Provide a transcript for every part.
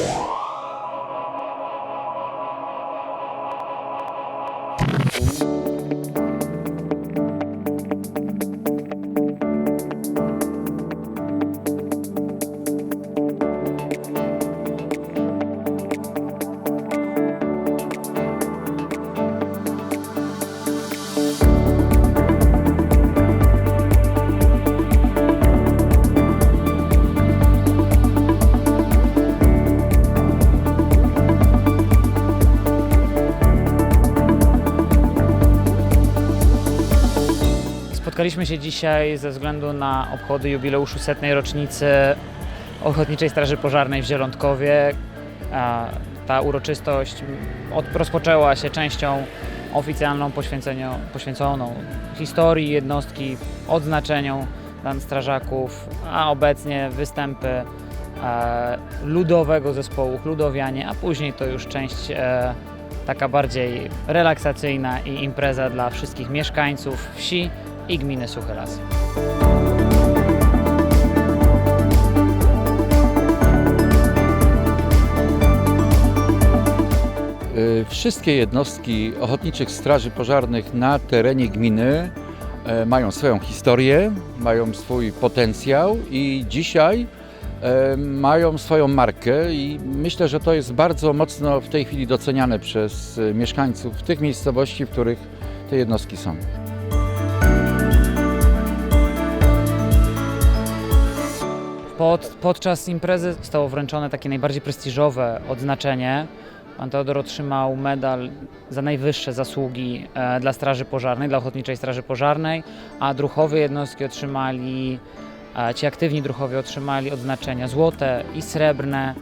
Yeah. Spotkaliśmy się dzisiaj ze względu na obchody jubileuszu setnej rocznicy Ochotniczej Straży Pożarnej w Zielątkowie. A Ta uroczystość rozpoczęła się częścią oficjalną poświęconą historii jednostki, odznaczeniu dla strażaków, a obecnie występy ludowego zespołu Ludowianie, a później to już część e, taka bardziej relaksacyjna i impreza dla wszystkich mieszkańców wsi i gminy Suchy Las. Y, Wszystkie jednostki ochotniczych straży pożarnych na terenie gminy e, mają swoją historię, mają swój potencjał i dzisiaj e, mają swoją markę i myślę, że to jest bardzo mocno w tej chwili doceniane przez mieszkańców tych miejscowości, w których te jednostki są. Pod, podczas imprezy zostało wręczone takie najbardziej prestiżowe odznaczenie. Pan Teodor otrzymał medal za najwyższe zasługi e, dla Straży Pożarnej, dla Ochotniczej Straży Pożarnej, a druhowie jednostki otrzymali, e, ci aktywni druhowie otrzymali odznaczenia złote i srebrne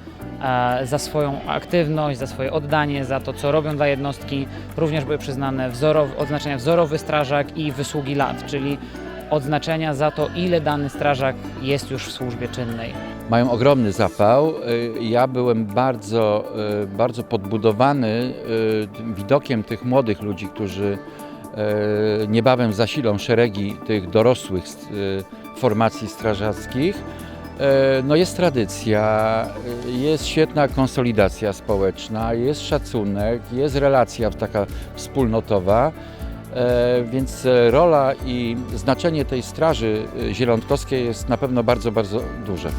e, za swoją aktywność, za swoje oddanie, za to, co robią dla jednostki. Również były przyznane wzorow, odznaczenia wzorowy strażak i wysługi lat, czyli odznaczenia za to, ile dany strażak jest już w służbie czynnej. Mają ogromny zapał. Y, Ja byłem bardzo, y, bardzo podbudowany y, widokiem tych młodych ludzi, którzy niebawem zasilą szeregi tych dorosłych formacji strażackich. No jest tradycja, jest świetna konsolidacja społeczna, jest szacunek, jest relacja taka wspólnotowa. E, Więc e, rola i znaczenie tej straży e, zielątkowskiej jest na pewno bardzo, bardzo duże.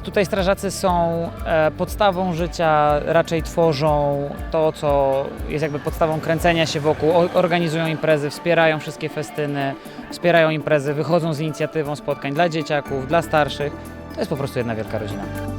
Tutaj strażacy są e, podstawą życia, raczej tworzą to, co jest jakby podstawą kręcenia się wokół, organizują imprezy, wspierają wszystkie festyny, wspierają imprezy, wychodzą z inicjatywą spotkań dla dzieciaków, dla starszych. To jest po prostu jedna wielka rodzina.